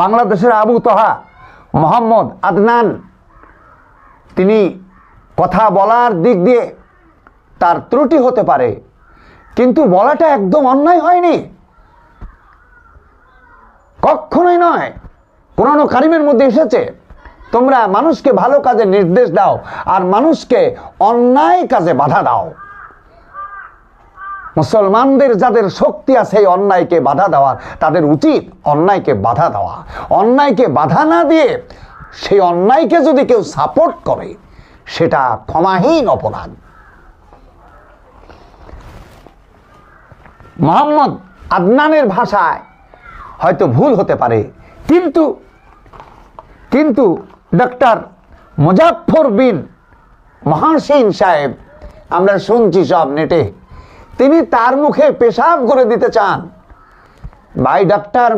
বাংলাদেশের আবু তহা, মোহাম্মদ আদনান, তিনি কথা বলার দিক দিয়ে তার ত্রুটি হতে পারে, কিন্তু বলাটা একদম অন্যায় হয়নি। কখনোই নয় কোরআন কারিমের মধ্যে এসেছে, তোমরা মানুষকে ভালো কাজে নির্দেশ দাও, আর মানুষকে অন্যায় কাজে বাধা দাও। মুসলমানদের যাদের শক্তি আছে এই অন্যায়কে বাধা দেওয়া, তাদের উচিত অন্যায়কে বাধা দেওয়া। অন্যায়কে বাধা না দিয়ে সেই অন্যায়কে যদি কেউ সাপোর্ট করে, সেটা ক্ষমাহীন অপরাধ। মোহাম্মদ আদনানের ভাষায় হয়তো ভুল হতে পারে, কিন্তু কিন্তু ডক্টর মুজাফর বিন মহাসিন সাহেব, আমরা শুনছি সব নেটে। তিনি তার মুখে পেশাব করে দিতে চান। ভাই ডক্টর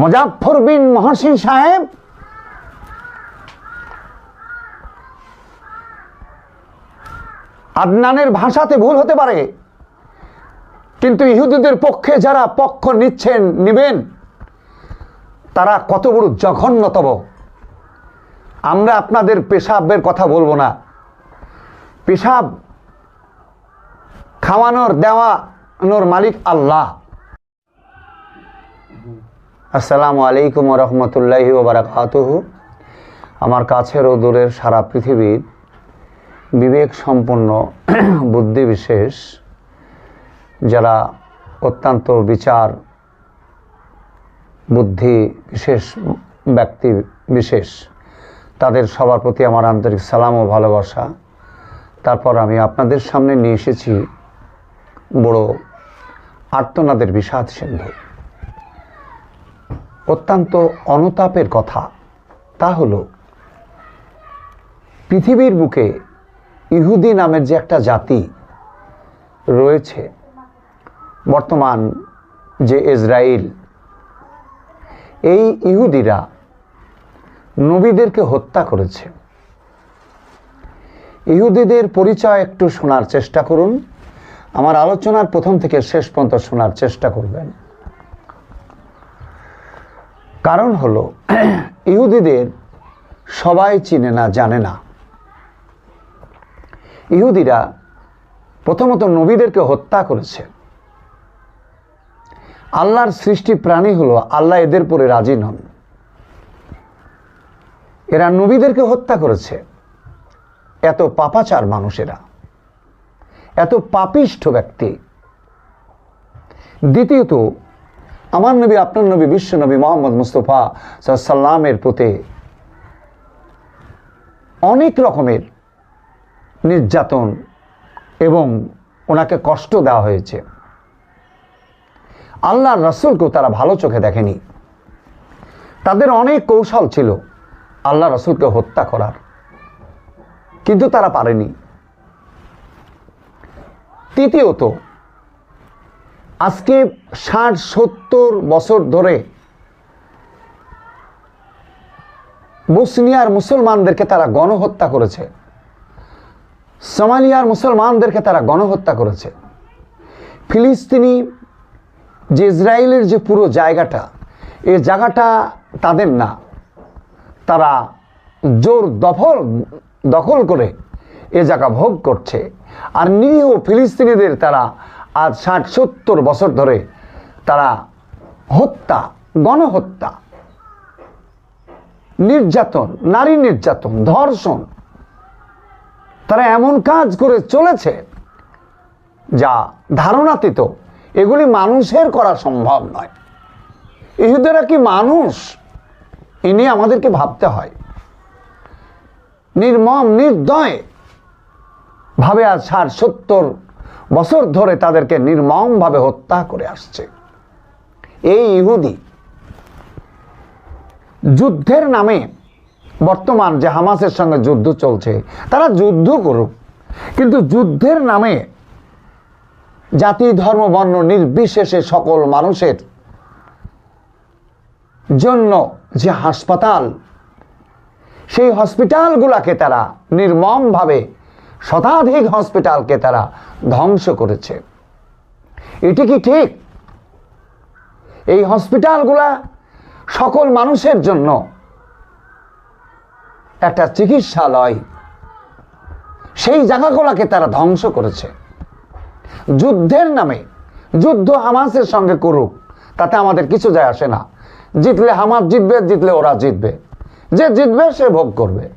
মুজাফর বিন মহাসিন সাহেব, আদনানের ভাষাতে ভুল হতে পারে, কিন্তু ইহুদিদের পক্ষে যারা পক্ষ নিচ্ছেন, নিবেন, তারা কত বড় জঘন্যতম। আমরা আপনাদের পেশাবের কথা বলব না। পেশাব খাওয়ানোর, দেওয়ানোর মালিক আল্লাহ। আসসালামু আলাইকুম রহমতুল্লাহি ওবরাকাতুহ আমার কাছের ও দূরের সারা পৃথিবীর বিবেক সম্পন্ন বুদ্ধি বিশেষ, যারা অত্যন্ত বিচার বুদ্ধি বিশেষ, ব্যক্তি বিশেষ, তাদের সবার প্রতি আমার আন্তরিক সালাম ও ভালোবাসা। তারপর আমি আপনাদের সামনে নিয়ে এসেছি বড় আর্তনাদের বিষাদ সিন্ধু অত্যন্ত অনুতাপের কথা, তা হল, পৃথিবীর বুকে ইহুদি নামের যে একটা জাতি রয়েছে, বর্তমান যে ইসরায়েল এই ইহুদিরা নবীদেরকে হত্যা করেছে। ইহুদিদের পরিচয় একটু শোনার চেষ্টা করুন। আমার আলোচনার প্রথম থেকে শেষ পর্যন্ত শোনার চেষ্টা করবেন। কারণ হলো, ইহুদিদের সবাই চিনে না, জানে না। ইহুদিরা প্রথমত নবীদেরকে হত্যা করেছে। আল্লাহর সৃষ্টি প্রাণী হলো, আল্লাহ এদের পরে রাজি নন। এরা নবীদেরকে হত্যা করেছে। এত পাপাচার মানুষেরা। এত পাপিষ্ঠ ব্যক্তি। দ্বিতীয়ত, আমার নবী, আপনার নবী, বিশ্ব নবী মোহাম্মদ মুস্তফা সাল্লামের প্রতি অনেক রকমের নির্যাতন এবং ওনাকে কষ্ট দেওয়া হয়েছে। আল্লাহর রসুলকেও তারা ভালো চোখে দেখেনি। তাদের অনেক কৌশল ছিল আল্লাহ রসুলকে হত্যা করার। কিন্তু তারা পারেনি। তৃতীয়ত, আজকে ষাট সত্তর বছর ধরে বসনিয়ার মুসলমানদেরকে তারা গণহত্যা করেছে। সোমালিয়ার মুসলমানদেরকে তারা গণহত্যা করেছে। ফিলিস্তিনি যে ইসরায়েলের যে পুরো জায়গাটা এই জায়গাটা তাদের না। তারা জোর দখল দখল করে এ জায়গা ভোগ করছে। আর নিরীহ ফিলিস্তিনিদের তারা আজ ষাট সত্তর বছর ধরে তারা হত্যা, গণহত্যা, নির্যাতন, নারী নির্যাতন, ধর্ষণ, তারা এমন কাজ করে চলেছে যা ধারণাতীত। এগুলি মানুষের করা সম্ভব নয়। ইহুদেরা কি মানুষ? এ নিয়ে আমাদেরকে ভাবতে হয়। নির্মম, নির্দয় ভাবে আজ ষাট, সত্তর বছর ধরে তাদেরকে নির্মমভাবে হত্যা করে আসছে। এই ইহুদি যুদ্ধের নামে বর্তমান যে হামাসের সঙ্গে যুদ্ধ চলছে, তারা যুদ্ধ করুক। কিন্তু যুদ্ধের নামে জাতি, ধর্ম, বর্ণ নির্বিশেষে সকল মানুষের জন্য যে হাসপাতাল, সেই হসপিটালগুলাকে তারা নির্মমভাবে শতাধিক হসপিটালকে তারা ধ্বংস করেছে। এটি কি ঠিক? এই হসপিটালগুলা সকল মানুষের জন্য একটা চিকিৎসালয়, সেই জায়গাগুলোকে তারা ধ্বংস করেছে। যুদ্ধের নামে, যুদ্ধ হামাসের সঙ্গে করুক, তাতে আমাদের কিছু যায় আসে না। জিতলে হামাস জিতবে, জিতলে ওরা জিতবে। যে জিতবে, সে ভোগ করবে।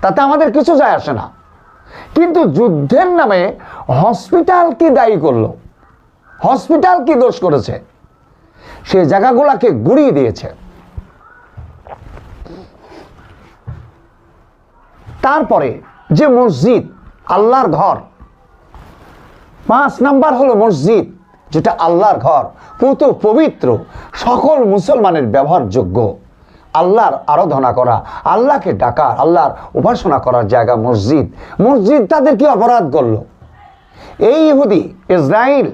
তাতে আমাদের কিছু যায় আসে না। কিন্তু যুদ্ধের নামে হসপিটাল কি দায়ী করল? হসপিটাল কি দোষ করেছে? সে জায়গাগুলোকে গুড়িয়ে দিয়েছে। তারপরে যে মসজিদ, আল্লাহর ঘর, পাঁচ নাম্বার হলো মসজিদ, যেটা আল্লাহর ঘর, পুত পবিত্র, সকল মুসলমানের ব্যবহারযোগ্য। আল্লাহর আরাধনা করা, আল্লাহকে ডাকা, আল্লাহর উপাসনা করার জায়গা মসজিদ। মসজিদ তাদের কি অপরাধ করল? এই ইহুদি ইসরায়েল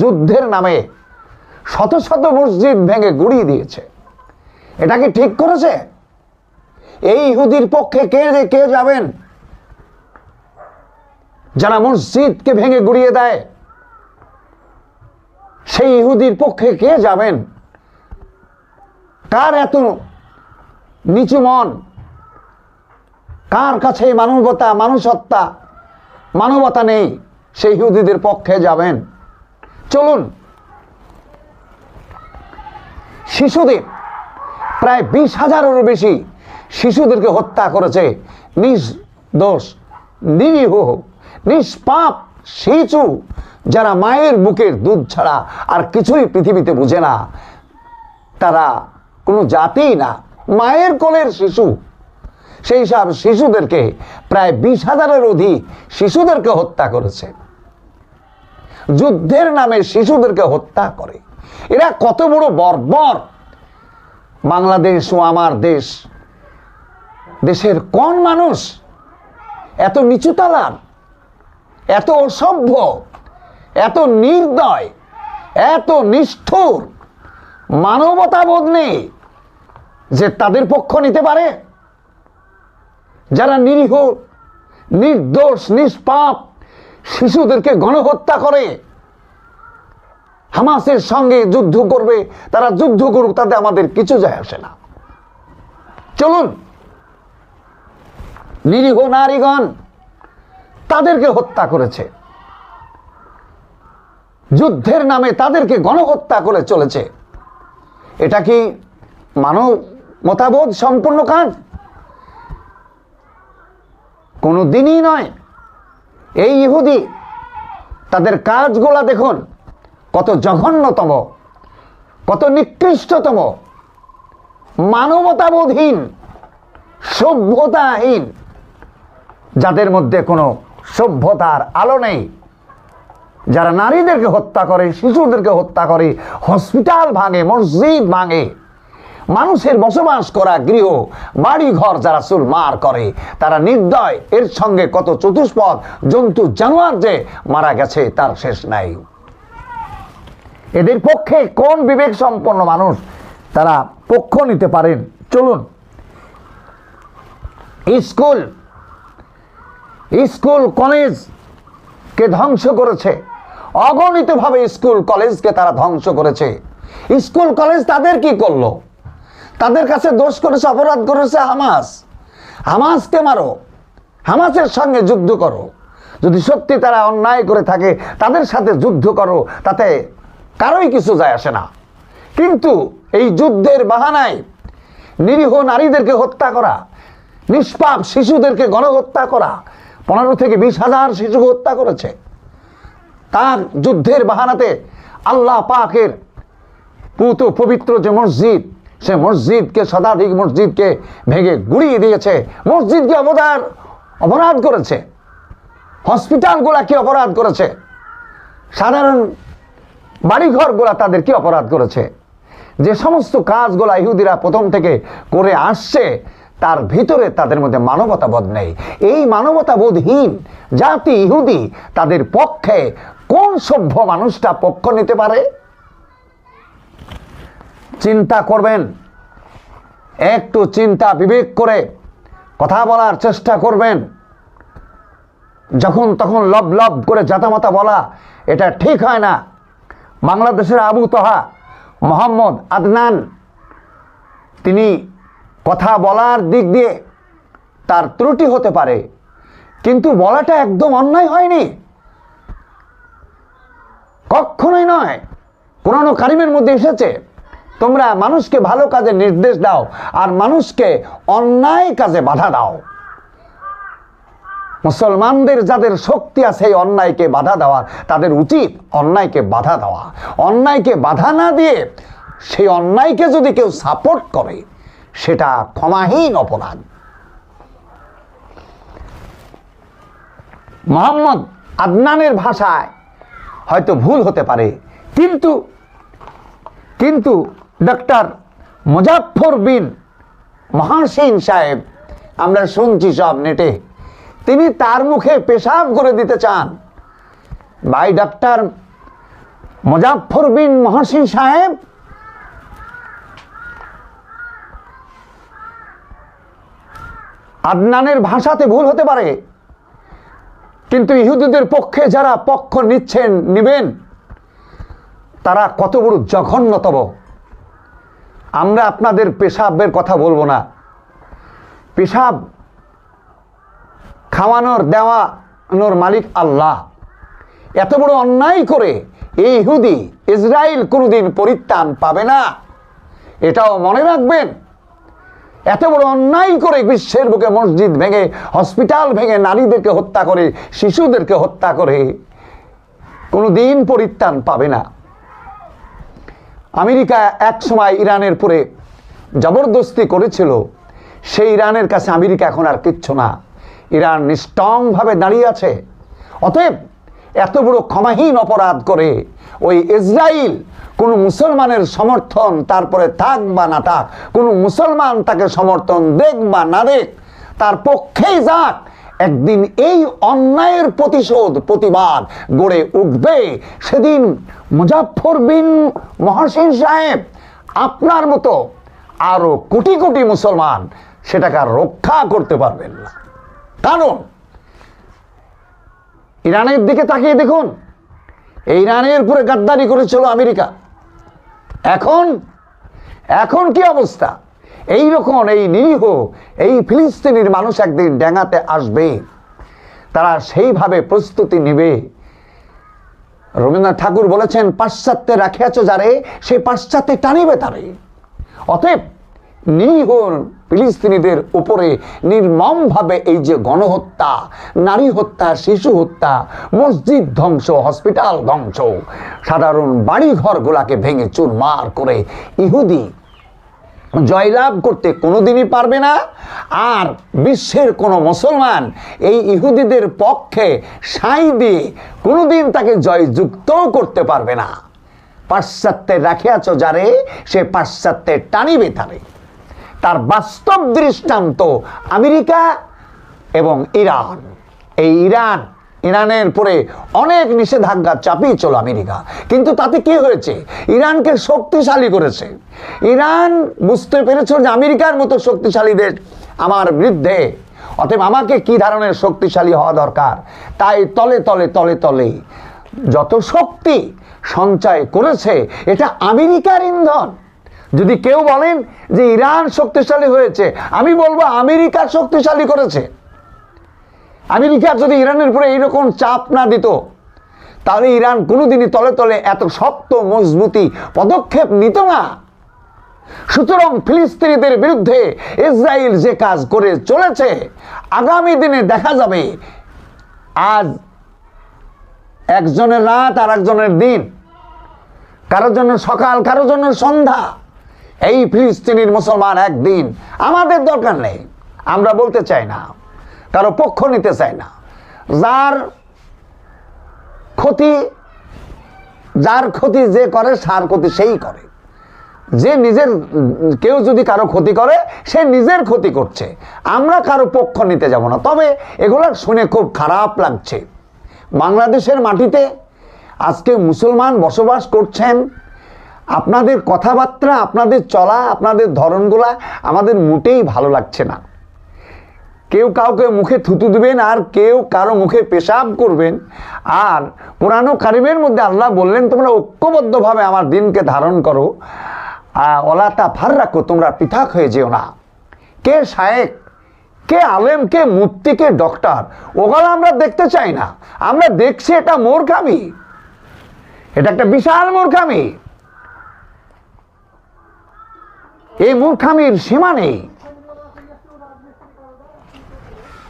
যুদ্ধের নামে শত শত মসজিদ ভেঙে গুড়িয়ে দিয়েছে। এটা কি ঠিক করেছে? এই ইহুদির পক্ষে কে কে যাবেন? যারা মসজিদকে ভেঙে গুড়িয়ে দেয়, সেই ইহুদির পক্ষে কে যাবেন? কার এত নিচু মন। কার কাছে মানবতা, মানুষত্বা? মানবতা নেই, সেই ইহুদিদের পক্ষে যাবেন। চলুন। শিশুদের, প্রায় বিশ হাজারেরও বেশি শিশুদেরকে হত্যা করেছে নির্দোষ নিরীহ, নিষ্পাপ শিশু, যারা মায়ের বুকের দুধ ছাড়া আর কিছুই পৃথিবীতে বুঝে না। তারা কোনো জাতিই না। মায়ের কোলের শিশু। সেই সব শিশুদেরকে প্রায় বিশ হাজারের অধিক শিশুদেরকে হত্যা করেছে। যুদ্ধের নামে শিশুদেরকে হত্যা করে। এরা কত বড় বর্বর। বাংলাদেশ ও আমার দেশ, দেশের কোন মানুষ এত নিচুতলার, এত অসভ্য, এত নির্দয়, এত নিষ্ঠুর, মানবতাবোধ নেই। যে তাদের পক্ষ নিতে পারে? যারা নিরীহ, নির্দোষ, নিষ্পাপ শিশুদেরকে গণহত্যা করে, হামাসের সঙ্গে যুদ্ধ করবে, তারা যুদ্ধ করুক, তাতে আমাদের কিছু যায় আসে না। চলুন। নিরীহ নারীগণ তাদেরকে হত্যা করেছে। যুদ্ধের নামে তাদেরকে গণহত্যা করে চলেছে। এটা কি মানব মতাবোধ সম্পূর্ণ কাজ কোনো দিনই নয়। এই ইহুদি, তাদের কাজগুলা দেখুন, কত জঘন্যতম, কত নিকৃষ্টতম, মানবতাবোধহীন, সভ্যতাহীন, যাদের মধ্যে কোনো সভ্যতার আলো নেই। যারা নারীদেরকে হত্যা করে, শিশুদেরকে হত্যা করে, হসপিটাল ভাঙে, মসজিদ ভাঙে মানুষের বসবাস করা গৃহ বাড়ি ঘর যারা মার করে, তারা নির্দয়। এর সঙ্গে কত চতুষ্পদ জন্তু জানোয়ার যে মারা গেছে, তার শেষ নাই। এদের পক্ষে কোন বিবেক সম্পন্ন মানুষ তারা পক্ষ নিতে পারেন? চলুন। স্কুল। স্কুল কলেজকে ধ্বংস করেছে? অগণিতভাবে স্কুল কলেজকে তারা ধ্বংস করেছে। স্কুল কলেজ তাদের কি করল? তাদের কাছে দোষ করেছে, অপরাধ করেছে হামাস। হামাসকে মারো, হামাসের সঙ্গে যুদ্ধ করো। যদি সত্যি তারা অন্যায় করে থাকে, তাদের সাথে যুদ্ধ করো, তাতে কারোই কিছু যায় আসে না। কিন্তু এই যুদ্ধের বাহানায় নিরীহ নারীদেরকে হত্যা করা, নিষ্পাপ শিশুদেরকে গণহত্যা করা, পনেরো থেকে বিশ হাজার শিশুকে হত্যা করেছে, তার যুদ্ধের বাহানাতে আল্লাহ পাকের পুত পবিত্র যে মসজিদ সে মসজিদকে শতাধিক মসজিদকে ভেঙে গুড়িয়ে দিয়েছে। মসজিদকে অবদান, অপরাধ করেছে। হসপিটালগুলা কি অপরাধ করেছে? সাধারণ বাড়িঘরগুলা তাদের কি অপরাধ করেছে? যে সমস্ত কাজগুলা ইহুদিরা প্রথম থেকে করে আসছে, তার ভিতরে তাদের মধ্যে মানবতাবোধ নেই। এই মানবতাবোধহীন জাতি ইহুদি তাদের পক্ষে কোন সভ্য মানুষটা পক্ষ নিতে পারে? চিন্তা করবেন। একটু চিন্তা বিবেক করে কথা বলার চেষ্টা করবেন। যখন তখন লব লব করে জাতামাতা বলা, এটা ঠিক হয় না। বাংলাদেশের আবু তহা, মোহাম্মদ আদনান, তিনি কথা বলার দিক দিয়ে তার ত্রুটি হতে পারে, কিন্তু বলাটা একদম অন্যায় হয়নি। কখনোই নয় কোরআন কারিমের মধ্যে এসেছে তোমরা মানুষকে ভালো কাজে নির্দেশ দাও আর মানুষকে অন্যায় কাজে বাধা দাও। মুসলমানদের যাদের শক্তি আছে এই অন্যায়কে বাধা দেওয়ার তাদের উচিত অন্যায়কে বাধা দেওয়া। অন্যায়কে বাধা না দিয়ে সেই অন্যায়কে যদি কেউ সাপোর্ট করে, সেটা ক্ষমাহীন অপরাধ। মোহাম্মদ আদনানের ভাষায় হয়তো ভুল হতে পারে, কিন্তু কিন্তু ডক্টর মুজাফর বিন মহাসিন সাহেব, আমরা শুনছি সব নেটে। তিনি তার মুখে পেশাব করে দিতে চান। ভাই ডক্টর মুজাফর বিন মহাসিন সাহেব, আদনানের ভাষাতে ভুল হতে পারে। কিন্তু ইহুদিদের পক্ষে যারা পক্ষ নিচ্ছেন, নিবেন, তারা কত বড় জঘন্যতম। আমরা আপনাদের পেশাবের কথা বলব না। পেশাব খাওয়ানোর, দেওয়ানোর মালিক আল্লাহ। এত বড় অন্যায় করে এই ইহুদি ইসরায়েল কোনোদিন পরিত্রাণ পাবে না। এটাও মনে রাখবেন। এত বড় অন্যায় করে বিশ্বের বুকে মসজিদ ভেঙে, হসপিটাল ভেঙে নারীদেরকে হত্যা করে, শিশুদেরকে হত্যা করে কোনো দিন পরিত্রাণ পাবে না। আমেরিকা এক সময় ইরানের পরে জবরদস্তি করেছিল। সেই ইরানের কাছে আমেরিকা এখন আর কিচ্ছু না। ইরান নিষ্টংভাবে দাঁড়িয়ে আছে। অতএব এত বড় ক্ষমাহীন অপরাধ করে ওই ইসরায়েল কোনো মুসলমানের সমর্থন তারপরে থাক বা না থাক, কোনো মুসলমান তাকে সমর্থন দেখ বা না দেখ তার পক্ষেই যাক, একদিন এই অন্যায়ের প্রতিশোধ, প্রতিবাদ গড়ে উঠবে। সেদিন মুজাফর বিন মহাসিন সাহেব, আপনার মতো আরও কোটি কোটি মুসলমান সেটাকে রক্ষা করতে পারবেন না। কারণ ইরানের দিকে তাকিয়ে দেখুন, ইরানের উপরে গাদ্দারি করেছিল আমেরিকা। এখন এখন কি অবস্থা? এই রকম এই নিরীহ, এই ফিলিস্তিনির মানুষ একদিন ডেঙাতে আসবে, তারা সেইভাবে প্রস্তুতি নেবে। রবীন্দ্রনাথ ঠাকুর বলেছেন, পাশ্চাত্যে রাখিয়াছ যারে, সে পাশ্চাত্যে টানিবে তারে। অতএব নিরীহ ফিলিস্তিনিদের উপরে নির্মমভাবে এই যে গণহত্যা, নারী হত্যা, শিশু হত্যা, মসজিদ ধ্বংস, হসপিটাল ধ্বংস, সাধারণ বাড়িঘরগুলাকে ভেঙে চুরমার করে ইহুদি জয়লাভ করতে কোনোদিনই পারবে না। আর বিশ্বের কোনো মুসলমান এই ইহুদিদের পক্ষে সাই দিয়ে কোনোদিন তাকে জয়যুক্তও করতে পারবে না। পাশ্চাত্যে রাখিয়াছ যারে, সে পাশ্চাত্যে টানিবে তারে। তার বাস্তব দৃষ্টান্ত আমেরিকা এবং ইরান। এই ইরান ইরানের পরে অনেক নিষেধাজ্ঞা চাপিয়েছিল আমেরিকা। কিন্তু তাতে কি হয়েছে? ইরানকে শক্তিশালী করেছে। ইরান বুঝতে পেরেছিল যে আমেরিকার মতো শক্তিশালী দেশ আমার বিরুদ্ধে। অতএব আমাকে কি ধরনের শক্তিশালী হওয়া দরকার? তাই তলে তলে তলে তলে যত শক্তি সঞ্চয় করেছে, এটা আমেরিকার ইন্ধন। যদি কেউ বলেন যে ইরান শক্তিশালী হয়েছে, আমি বলব আমেরিকা শক্তিশালী করেছে। আমেরিকা যদি ইরানের উপরে এইরকম চাপ না দিত, তাহলে ইরান কোনোদিনই তলে তলে এত শক্ত, মজবুতি পদক্ষেপ নিত না। সুতরাং ফিলিস্তিনিদের বিরুদ্ধে ইসরায়েল যে কাজ করে চলেছে, আগামী দিনে দেখা যাবে। আজ একজনের রাত আর একজনের দিন। কারোর জন্য সকাল, কারোর জন্য সন্ধ্যা। এই ফিলিস্তিনির মুসলমান একদিন। আমাদের দরকার নেই, আমরা বলতে চাই না। কারও পক্ষ নিতে চায় না। যার ক্ষতি যার ক্ষতি যে করে, সার ক্ষতি সেই করে। যে নিজের, কেউ যদি কারও ক্ষতি করে, সে নিজের ক্ষতি করছে। আমরা কারও পক্ষ নিতে যাব না। তবে এগুলো শুনে খুব খারাপ লাগছে। বাংলাদেশের মাটিতে আজকে মুসলমান বসবাস করছেন। আপনাদের কথাবার্তা, আপনাদের চলা, আপনাদের ধরনগুলা আমাদের মোটেই ভালো লাগছে না। কেউ কাউকে মুখে থুতু দিবেন আর কেউ কারও মুখে পেশাব করবেন। আর পুরানো কারিমের মধ্যে আল্লাহ বললেন, তোমরা ঐক্যবদ্ধভাবে আমার দিনকে ধারণ করো। অলাতা ফার রাখো তোমরা পৃথক হয়ে যেও না। কে শায়েক, কে আলেম, কে মুফতি, কে ডক্টর, ওগুলো আমরা দেখতে চাই না। আমরা দেখছি এটা মূর্খামি। এটা একটা বিশাল মূর্খামি। এই মূর্খামির সীমা নেই।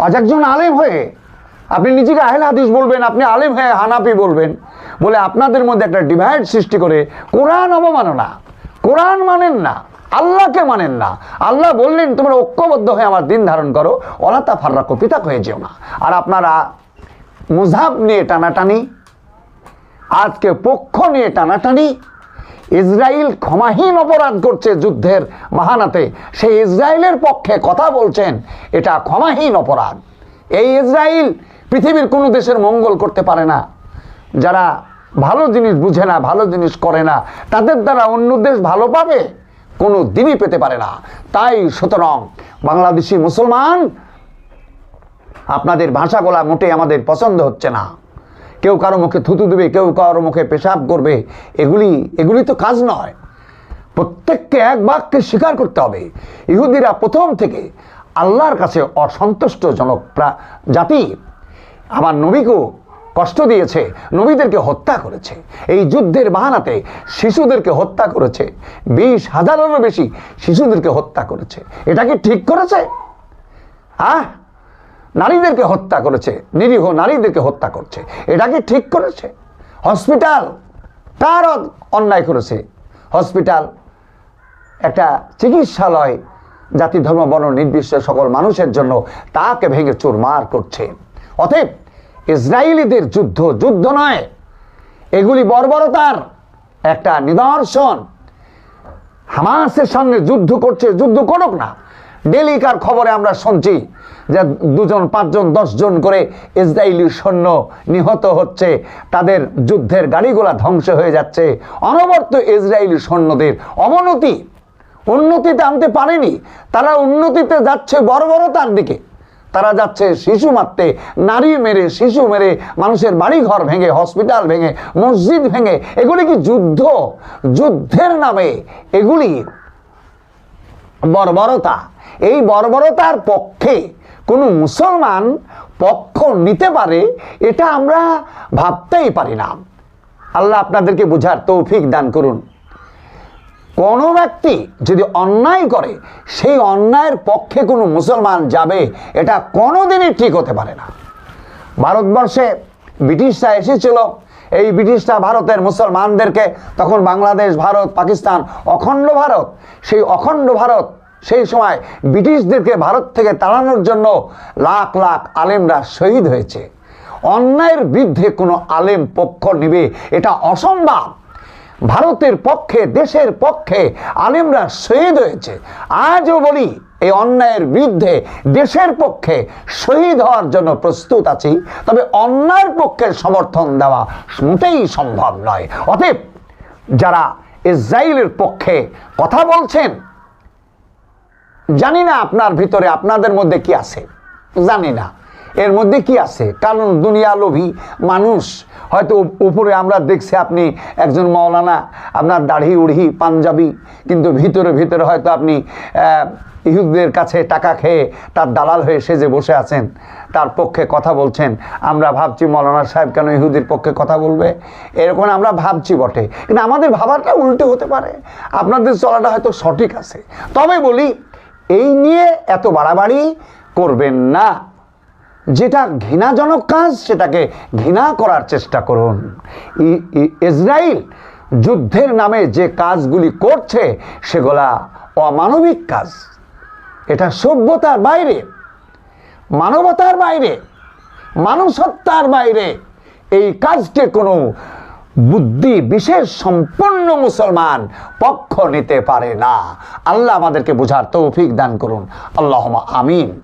আজ একজন আলেম হয়ে আপনি নিজেকে আহেল হাদিস বলবেন, আপনি আলেম হয়ে হানাপি বলবেন, বলে আপনাদের মধ্যে একটা ডিভাইড সৃষ্টি করে কোরআন অবমাননা। কোরআন মানেন না, আল্লাহকে মানেন না। আল্লাহ বললেন, তোমরা ঐক্যবদ্ধ হয়ে আমার দিন ধারণ করো অলাতা ফার্রা কপিতাক হয়ে যেও না। আর আপনারা মুজাব নিয়ে টানাটানি, আজকে পক্ষ নিয়ে টানাটানি ইসরায়েল ক্ষমাহীন অপরাধ করছে যুদ্ধের মাহানাতে। সেই ইসরায়েলের পক্ষে কথা বলছেন, এটা ক্ষমাহীন অপরাধ। এই ইসরায়েল পৃথিবীর কোনো দেশের মঙ্গল করতে পারে না। যারা ভালো জিনিস বুঝে না, ভালো জিনিস করে না, তাদের দ্বারা অন্য দেশ ভালো পাবে, কোনো দিনই পেতে পারে না। তাই সুতরাং বাংলাদেশি মুসলমান, আপনাদের ভাষাগুলা মোটে আমাদের পছন্দ হচ্ছে না। কেউ কারও মুখে থুতু দেবে, কেউ কারও মুখে পেশাব করবে, এগুলি এগুলি তো কাজ নয়। প্রত্যেককে এক বাক্যে স্বীকার করতে হবে। ইহুদিরা প্রথম থেকে আল্লাহর কাছে অসন্তুষ্টজনক জাতি। আমার নবীকেও কষ্ট দিয়েছে, নবীদেরকে হত্যা করেছে। এই যুদ্ধের বাহানাতে শিশুদেরকে হত্যা করেছে। বিশ হাজারেরও বেশি শিশুদেরকে হত্যা করেছে। এটা কি ঠিক করেছে? আহ! নারীদেরকে হত্যা করেছে, নিরীহ নারীদেরকে হত্যা করছে। এটা কি ঠিক করেছে? হসপিটাল অ- অন্যায় করেছে। হসপিটাল একটা চিকিৎসালয়, জাতি, ধর্ম, বর্ণ নির্বিশেষে সকল মানুষের জন্য তাকে ভেঙে চুরমার করছে। অতএব ইসরায়েলিদের যুদ্ধ যুদ্ধ নয়। এগুলি বর্বরতার একটা নিদর্শন। হামাসের সঙ্গে যুদ্ধ করছে, যুদ্ধ করুক না। ডেলিকার খবরে আমরা শুনছি যে দুজন, পাঁচজন, দশজন করে ইসরায়েলি সৈন্য নিহত হচ্ছে। তাদের যুদ্ধের গাড়িগুলা ধ্বংস হয়ে যাচ্ছে। অনবর্ত ইসরায়েলি সৈন্যদের অবনতি। উন্নতিতে আনতে পারেনি। তারা উন্নতিতে যাচ্ছে বর্বরতার দিকে। তারা যাচ্ছে শিশু মারতে, নারী মেরে, শিশু মেরে, মানুষের বাড়ি ঘর ভেঙে, হসপিটাল ভেঙে, মসজিদ ভেঙে, এগুলি কি যুদ্ধ? যুদ্ধের নামে এগুলি বর্বরতা। এই বর্বরতার পক্ষে কোনো মুসলমান পক্ষ নিতে পারে, এটা আমরা ভাবতেই পারি না। আল্লাহ আপনাদেরকে বোঝার তৌফিক দান করুন। কোনো ব্যক্তি যদি অন্যায় করে, সেই অন্যায়ের পক্ষে কোনো মুসলমান যাবে, এটা কোনোদিনই ঠিক হতে পারে না। ভারতবর্ষে ব্রিটিশরা এসেছিল, এই ব্রিটিশরা ভারতের মুসলমানদেরকে, তখন বাংলাদেশ, ভারত, পাকিস্তান, অখণ্ড ভারত, সেই অখণ্ড ভারত সেই সময় ব্রিটিশদেরকে ভারত থেকে তাড়ানোর জন্য লাখ লাখ আলেমরা শহীদ হয়েছে। অন্যায়ের বিরুদ্ধে কোনো আলেম পক্ষ নেবে, এটা অসম্ভব। ভারতের পক্ষে, দেশের পক্ষে আলেমরা শহীদ হয়েছে। আজও বলি, এই অন্যায়ের বিরুদ্ধে দেশের পক্ষে শহীদ হওয়ার জন্য প্রস্তুত আছি, তবে অন্যায়ের পক্ষে সমর্থন দেওয়া মোটেই সম্ভব নয়। অতএব, যারা ইসরায়েলের পক্ষে কথা বলছেন জানি না আপনার ভিতরে আপনাদের মধ্যে কি আছে। জানি না। এর মধ্যে কি আছে? কারণ দুনিয়া লোভী মানুষ। হয়তো উপরে আমরা দেখছি আপনি একজন মৌলানা আপনার দাড়ি, উড়ি, পাঞ্জাবি, কিন্তু ভিতরে ভিতরে হয়তো আপনি ইহুদদের কাছে টাকা খেয়ে তার দালাল হয়ে সেজে বসে আছেন, তার পক্ষে কথা বলছেন। আমরা ভাবছি মৌলানা সাহেব কেন ইহুদির পক্ষে কথা বলবে? এরকম আমরা ভাবছি বটে। কিন্তু আমাদের ভাবাটা উল্টো হতে পারে। আপনাদের চলাটা হয়তো সঠিক আছে। তবে বলি এই নিয়ে এত বাড়াবাড়ি করবেন না। যেটা ঘৃণাজনক কাজ, সেটাকে ঘৃণা করার চেষ্টা করুন। ইসরায়েল যুদ্ধের নামে যে কাজগুলি করছে, সেগুলা অমানবিক কাজ। এটা সভ্যতার বাইরে, মানবতার বাইরে, মানুষত্বার বাইরে এই কাজকে কোনো বুদ্ধি বিশেষ সম্পন্ন মুসলমান পক্ষ নিতে পারে না। আল্লাহ আমাদেরকে বোঝার তৌফিক দান করুন। আল্লাহ আমিন।